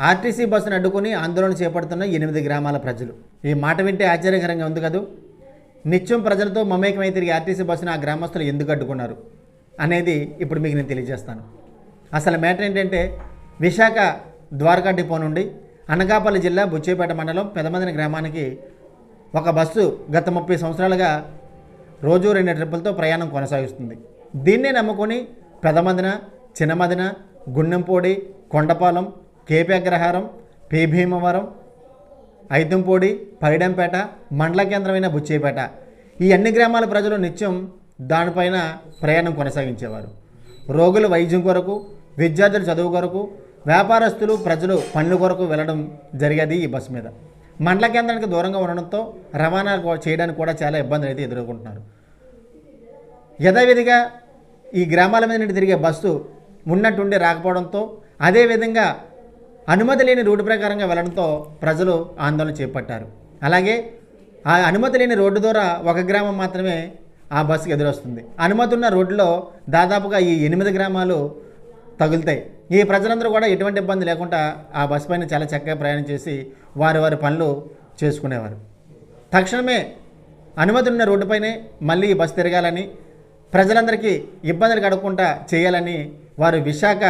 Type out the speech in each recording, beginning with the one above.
RTC బస్సును అడ్డుకుని ఆందోళన చేపడుతున్న ఎనిమిది గ్రామాల ప్రజలు. ఈ మాట వింటే ఆశ్చర్యకరంగా ఉంది కదూ? నిత్యం ప్రజలతో మమేకమై తిరిగి ఆర్టీసీ బస్సును ఆ గ్రామస్తులు ఎందుకు అడ్డుకున్నారు అనేది ఇప్పుడు మీకు నేను తెలియజేస్తాను. అసలు మ్యాటర్ ఏంటంటే విశాఖ ద్వారకా డిపో నుండి అనకాపల్లి జిల్లా బుచ్చేపేట మండలం పెదమదిన గ్రామానికి ఒక బస్సు గత ముప్పై సంవత్సరాలుగా రోజు రెండు ట్రిప్పులతో ప్రయాణం కొనసాగిస్తుంది. దీన్నే నమ్ముకొని పెదమదిన చిన్నమదిన గుండెంపోడి కొండపాలెం కేపీ అగ్రహారం పి. భీమవరం ఐతంపూడి పైడంపేట మండల కేంద్రమైన బుచ్చేపేట. ఈ అన్ని గ్రామాల ప్రజలు నిత్యం దానిపైన ప్రయాణం కొనసాగించేవారు. రోగుల వైద్యం కొరకు విద్యార్థుల చదువు కొరకు వ్యాపారస్తులు ప్రజలు పనుల కొరకు వెళ్ళడం జరిగేది ఈ బస్సు మీద. మండల కేంద్రానికి దూరంగా ఉండడంతో రవాణా చేయడానికి కూడా చాలా ఇబ్బందులు అయితే ఎదుర్కొంటున్నారు. యథావిధిగా ఈ గ్రామాల మీద నుండి తిరిగే బస్సు ఉన్నట్టుండి రాకపోవడంతో అదేవిధంగా అనుమతి లేని రోడ్డు ప్రకారంగా వెళ్ళడంతో ప్రజలు ఆందోళన చేపట్టారు. అలాగే ఆ అనుమతి లేని రోడ్డు ద్వారా ఒక గ్రామం మాత్రమే ఆ బస్సుకి ఎదురొస్తుంది. అనుమతి ఉన్న రోడ్డులో దాదాపుగా ఈ ఎనిమిది గ్రామాలు తగులుతాయి. ఈ ప్రజలందరూ కూడా ఎటువంటి ఇబ్బంది లేకుండా ఆ బస్సు పైన చాలా చక్కగా ప్రయాణం చేసి వారి వారి పనులు చేసుకునేవారు. తక్షణమే అనుమతి ఉన్న రోడ్డుపైనే మళ్ళీ ఈ బస్సు తిరగాలని ప్రజలందరికీ ఇబ్బందులు కడగకుండా చేయాలని వారు విశాఖ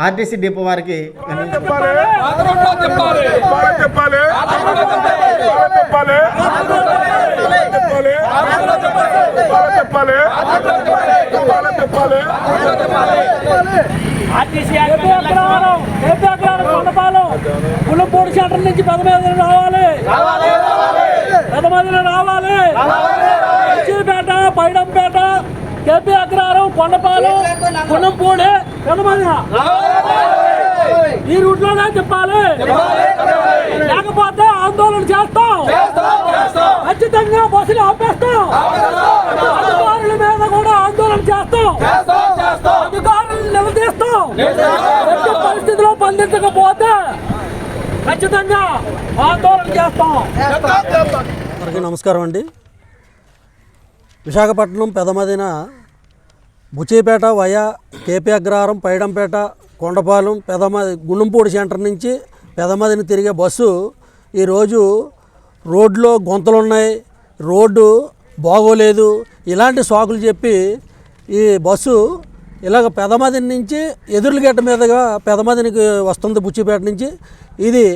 ఆర్టీసీ డిపో వారికి నిర్ణయించుకున్నారు. చెప్పాలి చెప్పాలి చెప్పాలి చెప్పాలి RTC AP Kondapalem Pullapudi centre నుంచి పదమూడు రావాలి పదమూడు రావాలి చిరుపేట పైడంపేట కేపీ అగ్రహారం కొండపాలెం పుల్లంపూడి ఈ రూట్లోనే చెప్పాలి లేకపోతే ఆందోళన చేస్తాం! ఖచ్చితంగా బస్సులు ఆపేస్తాం! అధికారుల మీద కూడా ఆందోళన చేస్తాం! అధికారులను నిలదీస్తాం! ఎట్టి పరిస్థితిలో స్పందించకపోతే ఖచ్చితంగా ఆందోళన చేస్తాం! నమస్కారం అండి. Visakhapatnam Pedamadina Buchchipeta via KP Agraharam Paidampeta Kondapalem Pedamadi Gundampudi centre నుంచి పెదమదిని తిరిగే బస్సు ఈరోజు రోడ్లో గుంతలు ఉన్నాయి రోడ్డు బాగోలేదు. ఇలాంటి సాకులు చెప్పి ఈ బస్సు ఇలాగ పెదమదిని నుంచి ఎదురుగడ్డ మీదుగా పెదమదినికి వస్తుంది బుచ్చిపేట నుంచి. ఇది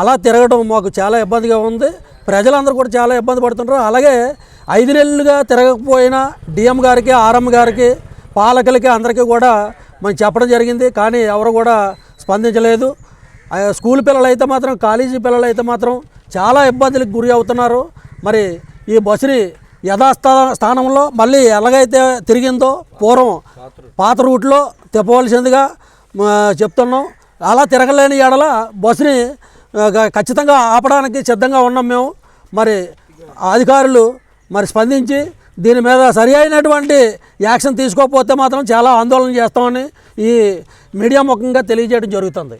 అలా తిరగడం మాకు చాలా ఇబ్బందిగా ఉంది. ప్రజలందరూ కూడా చాలా ఇబ్బంది పడుతుంటారు. అలాగే ఐదు నెలలుగా తిరగకపోయినా డిఎం గారికి ఆర్ఎం గారికి పాలకులకి అందరికీ కూడా మనం చెప్పడం జరిగింది కానీ ఎవరు కూడా స్పందించలేదు. ఆ స్కూల్ పిల్లలు అయితే మాత్రం కాలేజీ పిల్లలు అయితే మాత్రం చాలా ఇబ్బందులకు గురి అవుతున్నారు. మరి ఈ బస్సుని యథాస్థా స్థానంలో మళ్ళీ ఎలాగైతే తిరిగిందో పూర్వం పాత రూట్లో తిప్పవలసిందిగా చెప్తున్నాం. అలా తిరగలేని ఏడల బస్సుని ఖచ్చితంగా ఆపడానికి సిద్ధంగా ఉన్నాం మేము. మరి అధికారులు మరి స్పందించి దీని మీద సరి అయినటువంటి యాక్షన్ తీసుకోకపోతే మాత్రం చాలా ఆందోళన చేస్తామని ఈ మీడియా ముఖంగా తెలియజేయడం జరుగుతుంది.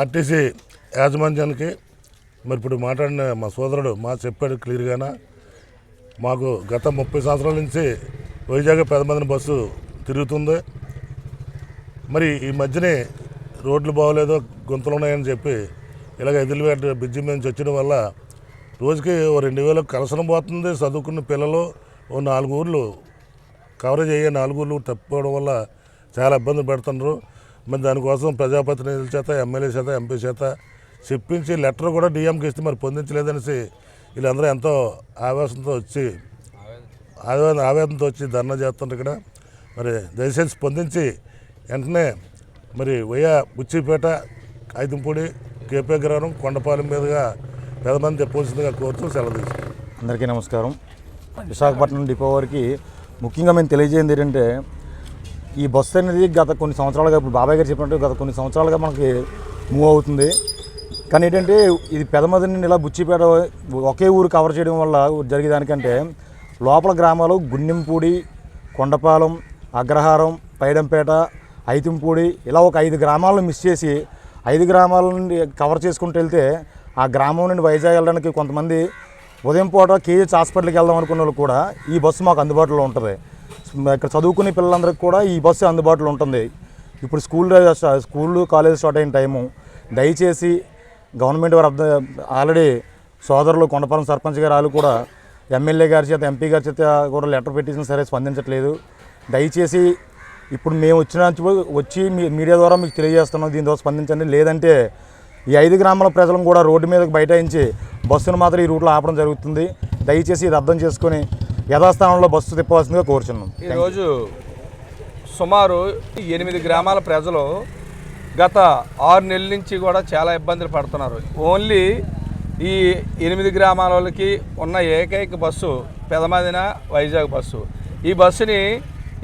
ఆర్టీసీ యాజమాన్యానికి మరి ఇప్పుడు మాట్లాడిన మా సోదరుడు మా చెప్పాడు క్లియర్గాన మాకు గత ముప్పై సంవత్సరాల నుంచి వైజాగ్ పెదమందిన బస్సు తిరుగుతుంది. మరి ఈ మధ్యనే రోడ్లు బాగోలేదో గుంతలు ఉన్నాయని చెప్పి ఇలాగ ఎదిలివేట బ్రిడ్జి మీద నుంచి వచ్చిన వల్ల రోజుకి ఓ రెండు వేలకు కలసనం పోతుంది చదువుకున్న పిల్లలు. ఓ నాలుగు ఊర్లు కవరేజ్ అయ్యే నాలుగు ఊర్లు తప్పిపోవడం వల్ల చాలా ఇబ్బంది పెడుతున్నారు మరి దానికోసం ప్రజాప్రతినిధుల చేత ఎమ్మెల్యే చేత ఎంపీ చేత చెప్పించి లెటర్ కూడా డిఎంకి ఇస్తే మరి పొందించలేదనేసి వీళ్ళందరూ ఎంతో ఆవేశంతో వచ్చి ఆవేదన ఆవేదనతో వచ్చి ధర్నా చేస్తుంటారు ఇక్కడ. మరి దయచేసి స్పందించి వెంటనే మరి వయ్యా బుచ్చిపేట ఐదంపూడి కేపే గ్రహణం కొండపాలెం మీదుగా పెద్ద మంది చెప్పవలసిందిగా కోరుతూ సెలవు తీసుకుంటాం అందరికీ నమస్కారం. విశాఖపట్నం డిపో వారికి ముఖ్యంగా మేము తెలియజేయండి ఏంటంటే ఈ బస్సు అనేది గత కొన్ని సంవత్సరాలుగా ఇప్పుడు బాబాయ్ గారు చెప్పినట్టు గత కొన్ని సంవత్సరాలుగా మనకి మూవ్ అవుతుంది. కానీ ఏంటంటే ఇది పెదమది నుండి ఇలా బుచ్చిపేట ఒకే ఊరు కవర్ చేయడం వల్ల జరిగేదానికంటే లోపల గ్రామాలు గుండెంపూడి కొండపాలెం అగ్రహారం పైడంపేట ఐతింపూడి ఇలా ఒక ఐదు గ్రామాలను మిస్ చేసి ఐదు గ్రామాల నుండి కవర్ చేసుకుంటూ వెళ్తే ఆ గ్రామం నుండి వైజాగ్ వెళ్ళడానికి కొంతమంది ఉదయం పూట కేజీహెచ్ హాస్పిటల్కి వెళ్దాం అనుకున్న వాళ్ళు కూడా ఈ బస్సు మాకు అందుబాటులో ఉంటుంది. ఇక్కడ చదువుకునే పిల్లలందరికీ కూడా ఈ బస్సు అందుబాటులో ఉంటుంది. ఇప్పుడు స్కూల్ స్కూళ్ళు కాలేజ్ స్టార్ట్ అయిన టైము. దయచేసి గవర్నమెంట్ వారు అర్థం ఆల్రెడీ సోదరులు కొండపాలెం సర్పంచ్ గారు వాళ్ళు కూడా ఎమ్మెల్యే గారి చేత ఎంపీ గారి చేత కూడా లెటర్ పెట్టించిన సరే స్పందించట్లేదు. దయచేసి ఇప్పుడు మేము వచ్చిన వచ్చి మీ మీడియా ద్వారా మీకు తెలియజేస్తున్నాం. దీని ద్వారా స్పందించండి. లేదంటే ఈ ఐదు గ్రామాల ప్రజలను కూడా రోడ్డు మీదకి బైఠాయించి బస్సును మాత్రం ఈ రూట్లో ఆపడం జరుగుతుంది. దయచేసి ఇది అర్థం చేసుకొని యథాస్థానంలో బస్సు తిప్పవలసిందిగా కోరుచున్నాం. ఈరోజు సుమారు ఎనిమిది గ్రామాల ప్రజలు గత ఆరు నెలల నుంచి కూడా చాలా ఇబ్బందులు పడుతున్నారు. ఓన్లీ ఈ ఎనిమిది గ్రామాల వాళ్ళకి ఉన్న ఏకైక బస్సు పెదమదిన వైజాగ్ బస్సు. ఈ బస్సుని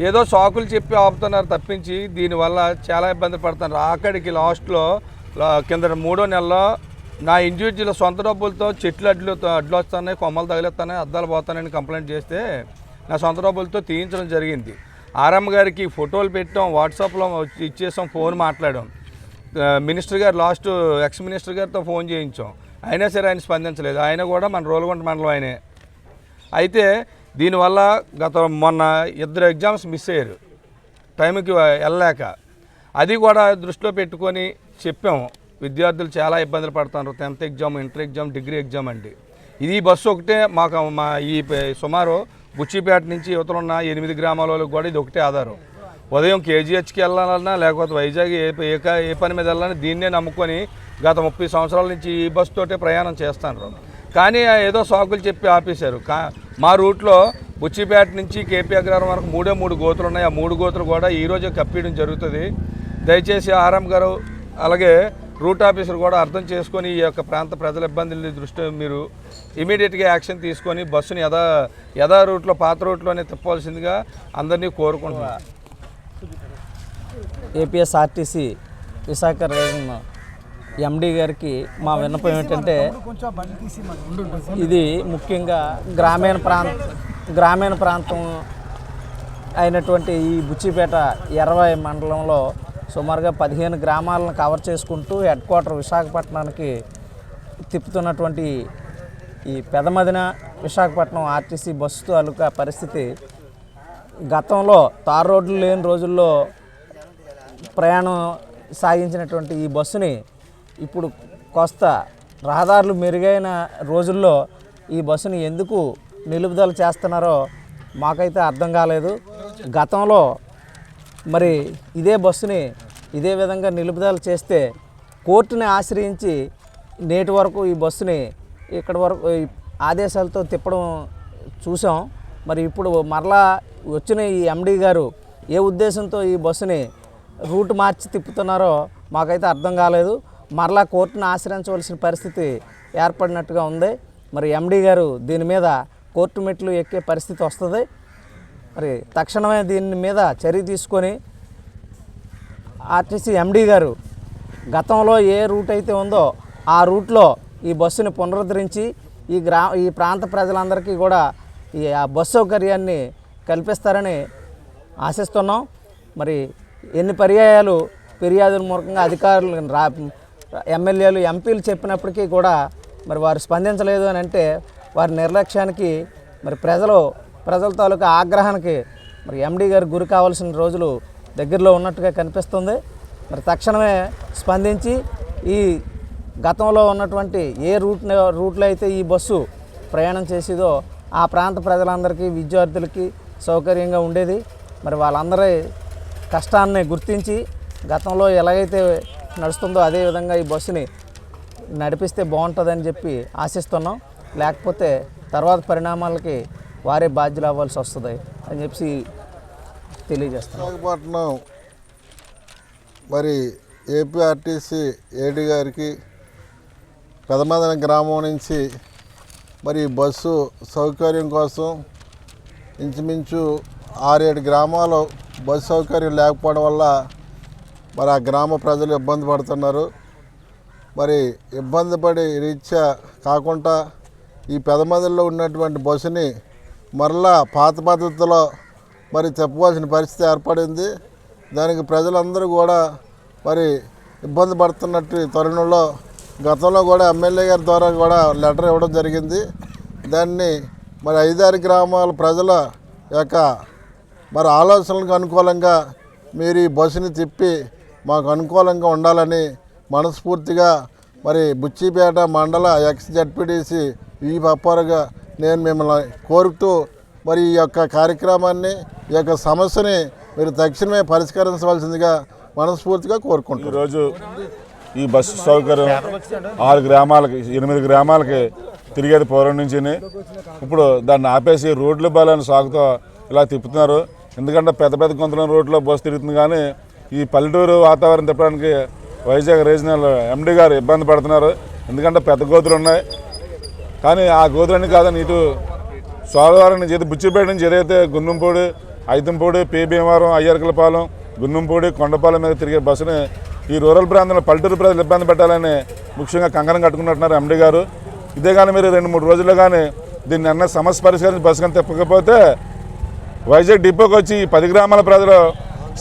ఏదో సాకులు చెప్పి ఆపుతున్నారు తప్పించి దీనివల్ల చాలా ఇబ్బంది పడుతున్నారు. ఆఖడికి లాస్ట్లో కింద మూడో నెలలో నా ఇండివిజువల్ సొంత డబ్బులతో చెట్లు అడ్లు అడ్లు వస్తున్నాయి కొమ్మలు తగిలేస్తున్నాయి అద్దాలు పోతానని కంప్లైంట్ చేస్తే నా సొంత డబ్బులతో తీయించడం జరిగింది. ఆర్ఎం గారికి ఫోటోలు పెట్టాం వాట్సాప్లో ఇచ్చేసాం ఫోన్ మాట్లాడాం. మినిస్టర్ గారు లాస్ట్ ఎక్స్ మినిస్టర్ గారితో ఫోన్ చేయించాం. అయినా సరే ఆయన స్పందించలేదు. ఆయన కూడా మన రోలుగుంట మండలం ఆయనే. అయితే దీనివల్ల గత మొన్న ఇద్దరు ఎగ్జామ్స్ మిస్ అయ్యారు. టైంకి వెళ్ళలేక. అది కూడా దృష్టిలో పెట్టుకొని చెప్పాము విద్యార్థులు చాలా ఇబ్బందులు పడుతున్నారు. Tenth exam inter exam degree exam అండి. ఇది బస్సు ఒకటే మాకు మా ఈ సుమారు బుచ్చిపేట నుంచి యువతలున్న ఎనిమిది గ్రామాల వాళ్ళకి కూడా ఇది ఒకటే ఆధారం. ఉదయం కేజీహెచ్కి వెళ్ళాలన్నా లేకపోతే వైజాగ్ ఏ ఏ ఏ పని మీద వెళ్ళాలని దీన్నే నమ్ముకొని గత ముప్పై సంవత్సరాల నుంచి ఈ బస్సుతోటే ప్రయాణం చేస్తాను కానీ ఏదో సాకులు చెప్పి ఆపేశారు. కా మా రూట్లో బుచ్చిపేట నుంచి కేపీ అగ్రహారం వరకు మూడే మూడు గోతులు ఉన్నాయి. ఆ మూడు గోతులు కూడా ఈరోజు కప్పీయడం జరుగుతుంది. దయచేసి ఆర్ఎం గారు అలాగే రూట్ ఆఫీసర్ కూడా అర్థం చేసుకొని ఈ యొక్క ప్రాంత ప్రజల ఇబ్బందుల దృష్టి మీరు ఇమీడియట్గా యాక్షన్ తీసుకొని బస్సుని యథా యథా రూట్లో పాత రూట్లోనే తిప్పవలసిందిగా అందరినీ కోరుకుంటున్నాను. ఏపీఎస్ఆర్టీసీ విశాఖ రేషన్ ఎండి గారికి మా విన్నపం ఏమిటంటే ఇది ముఖ్యంగా గ్రామీణ ప్రాంత గ్రామీణ ప్రాంతం అయినటువంటి ఈ బుచ్చిపేట ఎరవై మండలంలో సుమారుగా పదిహేను గ్రామాలను కవర్ చేసుకుంటూ హెడ్ క్వార్టర్ విశాఖపట్నానికి తిప్పుతున్నటువంటి ఈ పెదమదిన విశాఖపట్నం ఆర్టీసీ బస్సు తాలూకా పరిస్థితి గతంలో తార్ రోడ్లు లేని రోజుల్లో ప్రయాణం సాగించినటువంటి ఈ బస్సుని ఇప్పుడు కొస్త రహదారులు మెరుగైన రోజుల్లో ఈ బస్సుని ఎందుకు నిలుపుదల చేస్తున్నారో మాకైతే అర్థం కాలేదు. గతంలో మరి ఇదే బస్సుని ఇదే విధంగా నిలుపుదల చేస్తే కోర్టుని ఆశ్రయించి నేటి వరకు ఈ బస్సుని ఇక్కడ వరకు ఆదేశాలతో తిప్పడం చూసాం. మరి ఇప్పుడు మరలా వచ్చిన ఈ ఎండీ గారు ఏ ఉద్దేశంతో ఈ బస్సుని రూట్ మార్చి తిప్పుతున్నారో మాకైతే అర్థం కాలేదు. మరలా కోర్టును ఆశ్రయించవలసిన పరిస్థితి ఏర్పడినట్టుగా ఉంది. మరి ఎండీ గారు దీని మీద కోర్టు మెట్లు ఎక్కే పరిస్థితి వస్తుంది. మరి తక్షణమే దీని మీద చర్య తీసుకొని ఆర్టీసీ ఎండీ గారు గతంలో ఏ రూట్ అయితే ఉందో ఆ రూట్లో ఈ బస్సుని పునరుద్ధరించి ఈ గ్రా ఈ ప్రాంత ప్రజలందరికీ కూడా ఈ ఆ బస్సు సౌకర్యాన్ని కల్పిస్తారని ఆశిస్తున్నాం. మరి ఎన్ని పర్యాయాలు ఫిర్యాదుల మూలకంగా అధికారులు రా ఎమ్మెల్యేలు ఎంపీలు చెప్పినప్పటికీ కూడా మరి వారు స్పందించలేదు అని అంటే వారి నిర్లక్ష్యానికి మరి ప్రజలు ప్రజల తాలూకా ఆగ్రహానికి మరి ఎండీ గారు గురి కావాల్సిన రోజులు దగ్గరలో ఉన్నట్టుగా కనిపిస్తుంది. మరి తక్షణమే స్పందించి ఈ గతంలో ఉన్నటువంటి ఏ రూట్ రూట్లో అయితే ఈ బస్సు ప్రయాణం చేసేదో ఆ ప్రాంత ప్రజలందరికీ విద్యార్థులకి సౌకర్యంగా ఉండేది. మరి వాళ్ళందరి కష్టాన్ని గుర్తించి గతంలో ఎలాగైతే నడుస్తుందో అదే విధంగా ఈ బస్సుని నడిపిస్తే బాగుంటుందని చెప్పి ఆశిస్తున్నాం. లేకపోతే తర్వాత పరిణామాలకి వారే బాధ్యులు అవ్వాల్సి వస్తుంది అని చెప్పి తెలియజేస్తాను విశాఖపట్నం మరి ఏపీఆర్టీసీ ఏడి గారికి పెదమదన గ్రామం నుంచి మరి బస్సు సౌకర్యం కోసం ఇంచుమించు ఆరేడు గ్రామాలు బస్సు సౌకర్యం లేకపోవడం వల్ల మరి ఆ గ్రామ ప్రజలు ఇబ్బంది పడుతున్నారు. మరి ఇబ్బంది పడి రీత్యా కాకుండా ఈ పెదమదిలో ఉన్నటువంటి బస్సుని మరలా పాత పద్ధతిలో మరి చెప్పవలసిన పరిస్థితి ఏర్పడింది. దానికి ప్రజలందరూ కూడా మరి ఇబ్బంది పడుతున్నట్టు తరుణంలో గతంలో కూడా ఎమ్మెల్యే గారి ద్వారా కూడా లెటర్ ఇవ్వడం జరిగింది. దాన్ని మరి ఐదారు గ్రామాల ప్రజల యొక్క మరి ఆలోచనలకు అనుకూలంగా మీరు ఈ బస్సుని తిప్పి మాకు అనుకూలంగా ఉండాలని మనస్ఫూర్తిగా మరి బుచ్చిపేట మండల ఎక్స్ జడ్పీటీసీ ఈ పప్పారుగా నేను మిమ్మల్ని కోరుతూ మరి ఈ యొక్క కార్యక్రమాన్ని ఈ యొక్క సమస్యని మీరు తక్షణమే పరిష్కరించవలసిందిగా మనస్ఫూర్తిగా కోరుకుంటున్నాను. ఈరోజు ఈ బస్సు సౌకర్యం ఆరు గ్రామాలకి ఎనిమిది గ్రామాలకి తిరిగేది పూర్వం నుంచి ఇప్పుడు దాన్ని ఆపేసి రోడ్లు బలాన్ని సాగుతో ఇలా తిప్పుతున్నారు. ఎందుకంటే పెద్ద పెద్ద గొంతుల రోడ్లో బస్సు తిరుగుతుంది కానీ ఈ పల్లెటూరు వాతావరణం తిప్పడానికి వైజాగ్ రీజనల్ ఎండి గారు ఇబ్బంది పడుతున్నారు. ఎందుకంటే పెద్ద గోతులు ఉన్నాయి. కానీ ఆ గోతులన్నీ కాదని ఇటు సోమవారం నుంచి బుచ్చిపేట నుంచి ఏదైతే గున్నంపూడి ఐతంపూడి పి భీమవరం అయ్యర్కలపాలెం గున్నంపూడి కొండపాలెం మీద తిరిగే బస్సుని ఈ రూరల్ ప్రాంతంలో పల్లెటూరు ప్రజలు ఇబ్బంది పెట్టాలని ముఖ్యంగా కంకణం కట్టుకున్నట్టున్నారు ఎండి గారు. ఇదే కానీ మీరు రెండు మూడు రోజుల్లో కానీ దీన్ని అన్న సమస్య పరిష్కరించి బస్సు కానీ తిప్పకపోతే వైజాగ్ డిపోకి వచ్చి ఈ పది గ్రామాల ప్రజలు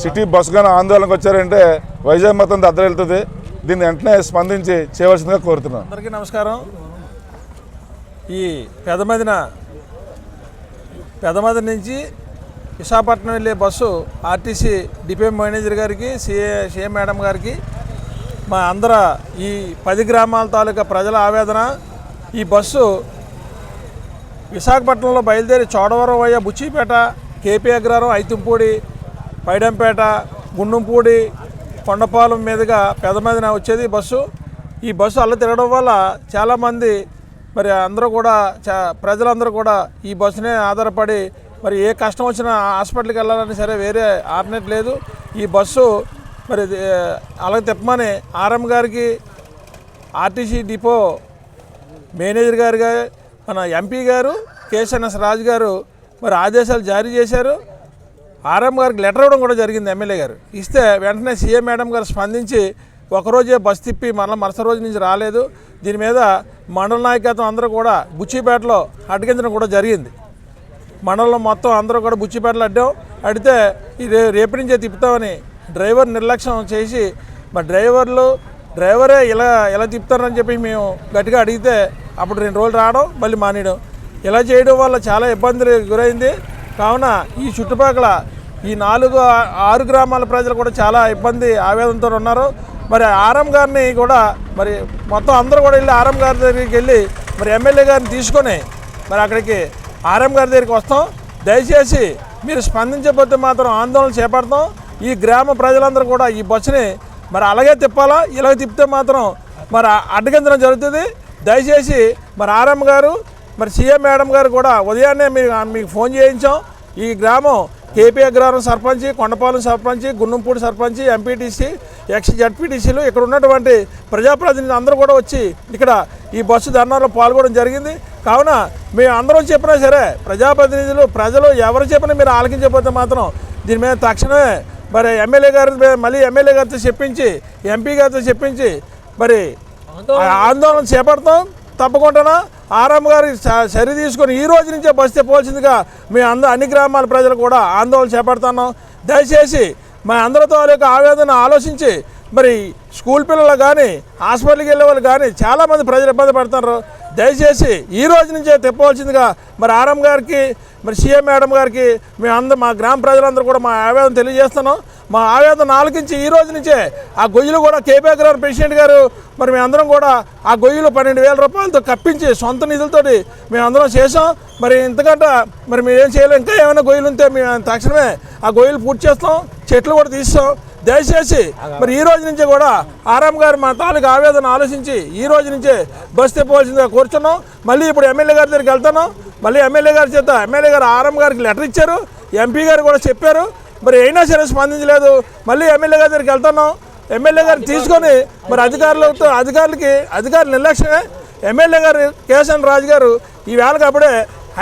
సిటీ బస్సు కానీ ఆందోళనకు వచ్చారంటే వైజాగ్ మొత్తం దద్దర వెళ్తుంది దీన్ని వెంటనే స్పందించి చేయవలసిందిగా కోరుతున్నాను. అందరికీ నమస్కారం. ఈ పెదమదిన పెదమది నుంచి విశాఖపట్నం వెళ్ళే బస్సు ఆర్టీసీ డిపో మేనేజర్ గారికి సిఏ సిఎం మేడం గారికి మా అందర ఈ పది గ్రామాల తాలూకా ప్రజల ఆవేదన. ఈ బస్సు విశాఖపట్నంలో బయలుదేరి చోడవరం అయ్యా బుచ్చిపేట కేపీ అగ్రహారం ఐతుంపూడి పైడంపేట గుండంపూడి కొండపాలెం మీదుగా పెదమదిన వచ్చేది బస్సు. ఈ బస్సు అల్ల తిరగడం వల్ల చాలామంది మరి అందరూ కూడా చా ప్రజలందరూ కూడా ఈ బస్సునే ఆధారపడి మరి ఏ కష్టం వచ్చినా హాస్పిటల్కి వెళ్ళాలని సరే వేరే ఆర్నెట్ లేదు. ఈ బస్సు మరి అలాగ తెప్పమని తిప్పమని ఆర్ఎం గారికి ఆర్టీసీ డిపో మేనేజర్ గారుగా మన ఎంపీ గారు కేఎస్ఎన్ఎస్ రాజు గారు మరి ఆదేశాలు జారీ చేశారు. ఆర్ఎం గారికి లెటర్ ఇవ్వడం కూడా జరిగింది ఎమ్మెల్యే గారు. ఇస్తే వెంటనే సీఎం మేడం గారు స్పందించి ఒకరోజే బస్ తిప్పి మళ్ళీ మరుసటి రోజు నుంచి రాలేదు. దీని మీద మండల నాయకత్వం అందరూ కూడా బుచ్చిపేటలో అడ్డగించడం కూడా జరిగింది. మండలంలో మొత్తం అందరూ కూడా బుచ్చిపేటలో అడ్డాం. అడిగితే రే రేపు నుంచే తిప్పుతామని డ్రైవర్ నిర్లక్ష్యం చేసి మా డ్రైవర్లు డ్రైవరే ఇలా ఇలా తిప్పుతారని చెప్పి మేము గట్టిగా అడిగితే అప్పుడు రెండు రోజులు రావడం మళ్ళీ మానేయడం. ఇలా చేయడం వల్ల చాలా ఇబ్బందులు గురైంది. కావున ఈ చుట్టుపక్కల ఈ నాలుగు ఆరు గ్రామాల ప్రజలు కూడా చాలా ఇబ్బంది ఆవేదనతో ఉన్నారు. మరి ఆర్ఎం గారిని కూడా మరి మొత్తం అందరూ కూడా వెళ్ళి ఆర్ఎం గారి దగ్గరికి వెళ్ళి మరి ఎమ్మెల్యే గారిని తీసుకొని మరి అక్కడికి ఆర్ఎం గారి దగ్గరికి వస్తాం. దయచేసి మీరు స్పందించకపోతే మాత్రం ఆందోళన చేపడతాం. ఈ గ్రామ ప్రజలందరూ కూడా ఈ బస్సుని మరి అలాగే తిప్పాలా? ఇలాగ తిప్పితే మాత్రం మరి అడ్డగించడం జరుగుతుంది. దయచేసి మరి ఆర్ఎం గారు మరి సీఎం మేడం గారు కూడా ఉదయాన్నే మీరు మీకు ఫోన్ చేయించాం. ఈ గ్రామం KP Agraharam sarpanch Kondapalem sarpanch Gunnampudi sarpanch MPTC ex జడ్పీటీసీలు ఇక్కడ ఉన్నటువంటి ప్రజాప్రతినిధులు అందరూ కూడా వచ్చి ఇక్కడ ఈ బస్సు ధర్నాలో పాల్గొనడం జరిగింది. కావున మేము అందరం చెప్పినా సరే ప్రజాప్రతినిధులు ప్రజలు ఎవరు చెప్పినా మీరు ఆలకించకపోతే మాత్రం దీని మీద తక్షణమే మరి ఎమ్మెల్యే గారి మళ్ళీ ఎమ్మెల్యే గారితో చెప్పించి ఎంపీ గారితో చెప్పించి మరి ఆందోళన. చేపడతాం తప్పకుండా ఆర్ఎం గారి సరి చర్య తీసుకొని ఈ రోజు నుంచే బస్ పోల్చిందిగా మీ అంద అన్ని గ్రామాల ప్రజలు కూడా ఆందోళన చేపడుతున్నాం. దయచేసి మా అందరితో యొక్క ఆవేదన ఆలోచించి మరి స్కూల్ పిల్లలు కానీ హాస్పిటల్కి వెళ్ళే వాళ్ళు కానీ చాలామంది ప్రజలు ఇబ్బంది పడుతున్నారు. దయచేసి ఈ రోజు నుంచే తెప్పవలసిందిగా మరి ఆర్ఎం గారికి మరి సీఎం మేడం గారికి మేము అందరం మా గ్రామ ప్రజలందరూ కూడా మా ఆవేదన తెలియజేస్తున్నాం. మా ఆవేదన ఆలకించి ఈ రోజు నుంచే ఆ గొయ్యిలు కూడా కేపీ గారు ప్రెసిడెంట్ గారు మరి మేమందరం కూడా ఆ గొయ్యిలు పన్నెండు వేల రూపాయలతో కప్పించి సొంత నిధులతోటి మేమందరం చేసాం మరి ఇంతకంటే మరి మేము ఏం చేయలేం. ఇంకా ఏమైనా గొయ్యిలు ఉంటే మేము తక్షణమే ఆ గొయ్యిలు పూర్తి చేస్తాం. చెట్లు కూడా తీస్తాం దయచేసి మరి ఈ రోజు నుంచి కూడా ఆరాం గారు మా తాలూకు ఆవేదన ఆలోచించి ఈ రోజు నుంచే బస్ తెప్పవలసిందిగా కోరుచున్నాం. మళ్ళీ ఇప్పుడు ఎమ్మెల్యే గారి దగ్గరికి వెళ్తాను మళ్ళీ ఎమ్మెల్యే గారి చేత ఎమ్మెల్యే గారు ఆరాం గారికి లెటర్ ఇచ్చారు. ఎంపీ గారు కూడా చెప్పారు. మరి అయినా సరే స్పందించలేదు. మళ్ళీ ఎమ్మెల్యే గారి దగ్గరికి వెళ్తున్నాం. ఎమ్మెల్యే గారిని తీసుకొని మరి అధికారులతో అధికారులకి అధికారులు నిర్లక్ష్యమే. ఎమ్మెల్యే గారు కేశన్ రాజు గారు ఈ వేళకి అప్పుడే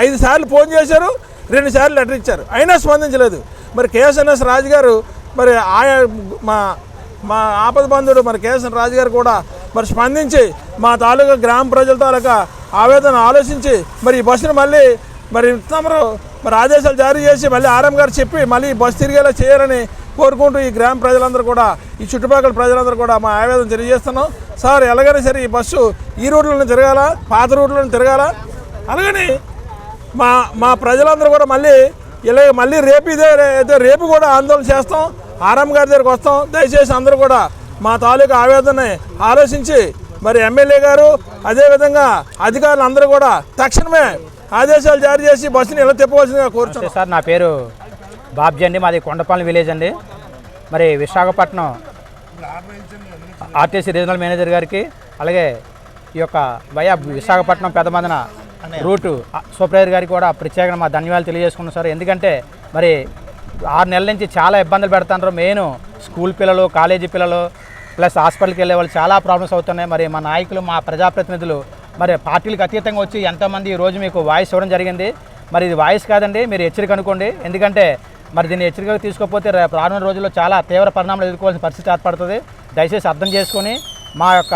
ఐదు సార్లు ఫోన్ చేశారు. రెండు సార్లు లెటర్ ఇచ్చారు. అయినా స్పందించలేదు. మరి కేఎస్ఎన్ఎస్ రాజు గారు మరి ఆయా మా మా ఆపద బంధువుడు మరి కేఎస్ఎన్ రాజు గారు కూడా మరి స్పందించి మా తాలూకా గ్రామ ప్రజల తాలూకా ఆవేదన ఆలోచించి మరి ఈ బస్సును మళ్ళీ మరి తమరు మరి ఆదేశాలు జారీ చేసి మళ్ళీ ఆర్ఎం గారు చెప్పి మళ్ళీ బస్సు తిరిగేలా చేయాలని కోరుకుంటూ ఈ గ్రామ ప్రజలందరూ కూడా ఈ చుట్టుపక్కల ప్రజలందరూ కూడా మా ఆవేదన తెలియజేస్తున్నాం. సార్ ఎలాగైనా సరే ఈ బస్సు ఈ రూట్లోనే తిరగాల? పాత రూట్లోనే తిరగాల? అలాగని మా మా ప్రజలందరూ కూడా మళ్ళీ ఇలా మళ్ళీ రేపు ఇదే అయితే రేపు కూడా ఆందోళన చేస్తాం. ఆర్ఎం గారి దగ్గరికి వస్తాం. దయచేసి అందరూ కూడా మా తాలూకా ఆవేదనని ఆలోచించి మరి ఎమ్మెల్యే గారు అదేవిధంగా అధికారులు అందరూ కూడా తక్షణమే ఆదేశాలు జారీ చేసి బస్సుని ఎలా తిప్పవలసిందిగా కోరుతున్నాను సార్ నా పేరు బాబ్జీ అండి మాది కొండపాలెం విలేజ్ అండి. మరి విశాఖపట్నం ఆర్టీసీ రీజనల్ మేనేజర్ గారికి అలాగే ఈ యొక్క via Visakhapatnam Peddamandana route supervisor గారికి కూడా ప్రత్యేకంగా మా ధన్యవాదాలు తెలియజేసుకున్నాం సార్. ఎందుకంటే మరి ఆరు నెలల నుంచి చాలా ఇబ్బందులు పెడుతున్నారు. మెయిన్ స్కూల్ పిల్లలు కాలేజీ పిల్లలు ప్లస్ హాస్పిటల్కి వెళ్ళే వాళ్ళు చాలా ప్రాబ్లమ్స్ అవుతున్నాయి. మరి మా నాయకులు మా ప్రజాప్రతినిధులు మరి పార్టీలకు అతీతంగా వచ్చి ఎంతోమంది ఈరోజు రోజు మీకు వాయిస్ ఇవ్వడం జరిగింది. మరి ఇది వాయిస్ కాదండి మీరు హెచ్చరిక అనుకోండి. ఎందుకంటే మరి దీన్ని హెచ్చరికగా తీసుకోకపోతే రేపు రానున్న రోజుల్లో చాలా తీవ్ర పరిణామాలు ఎదుర్కోవాల్సిన పరిస్థితి ఏర్పడుతుంది. దయచేసి అర్థం చేసుకొని మా యొక్క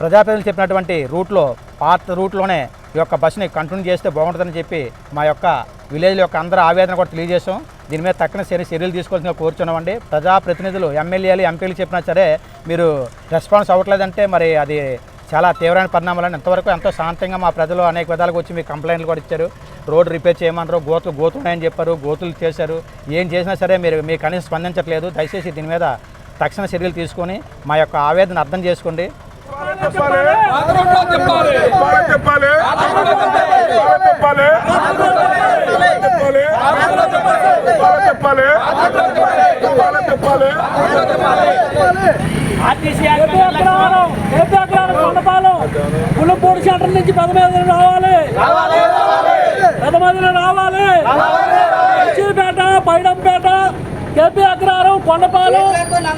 ప్రజాప్రతినిధులు చెప్పినటువంటి రూట్లో పాత రూట్లోనే ఈ యొక్క బస్సుని కంటిన్యూ చేస్తే బాగుంటుందని చెప్పి మా యొక్క విలేజ్ యొక్క అందరూ ఆవేదన కూడా తెలియజేశాం. దీని మీద తక్షణ చర్య చర్యలు తీసుకోవాల్సిన కోరుచున్నామండి. ప్రజాప్రతినిధులు ఎమ్మెల్యేలు ఎంపీలు చెప్పినా సరే మీరు రెస్పాన్స్ అవ్వట్లేదంటే మరి అది చాలా తీవ్రమైన పరిణామాలను ఎంతవరకు ఎంతో శాంతంగా మా ప్రజలు అనేక విధాలుగా వచ్చి మీకు కంప్లైంట్లు కూడా ఇచ్చారు. రోడ్డు రిపేర్ చేయమన్నారు గోతులు గోతున్నాయని చెప్పారు గోతులు చేశారు. ఏం చేసినా సరే మీరు మీ కనీసం స్పందించట్లేదు. దయచేసి దీని మీద తక్షణ చర్యలు తీసుకొని మా యొక్క ఆవేదన అర్థం చేసుకోండి. పుల్లపూడి సెంటర్ నుంచి పెదమేదలు రావాలి. పెదమేదలు రావాలి. చిచ్చిపేట పైడంపేట కేపీ అగ్రహారం కొండపాలెం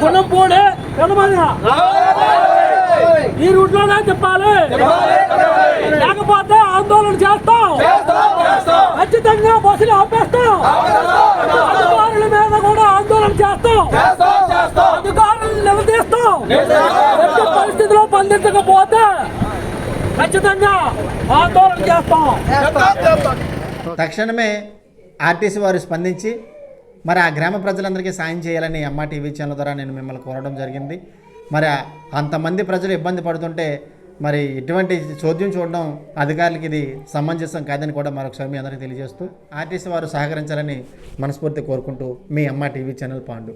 పుల్లంపూడి పెదమదిన ఈ రూట్లోనే తిప్పాలి లేకపోతే ఆందోళన చేస్తాం. ఖచ్చితంగా బస్సులు ఆపేస్తాం. అధికారుల మీద కూడా ఆందోళన చేస్తాం. ఎట్టి పరిస్థితిలో స్పందించకపోతే ఖచ్చితంగా ఆందోళన చేస్తాం. తక్షణమే ఆర్టీసీ వారు స్పందించి మరి ఆ గ్రామ ప్రజలందరికీ సాయం చేయాలని అమ్మ టీవీ ఛానల్ ద్వారా నేను మిమ్మల్ని కోరడం జరిగింది. మరి అంతమంది ప్రజలు ఇబ్బంది పడుతుంటే మరి ఇటువంటి చోద్యం చూడడం అధికారులకి ఇది సమంజసం కాదని కూడా మరొకసారి మీ అందరికీ తెలియజేస్తూ ఆర్టీసీ వారు సహకరించాలని మనస్ఫూర్తి కోరుకుంటూ మీ అమ్మ టీవీ ఛానల్ పాండు.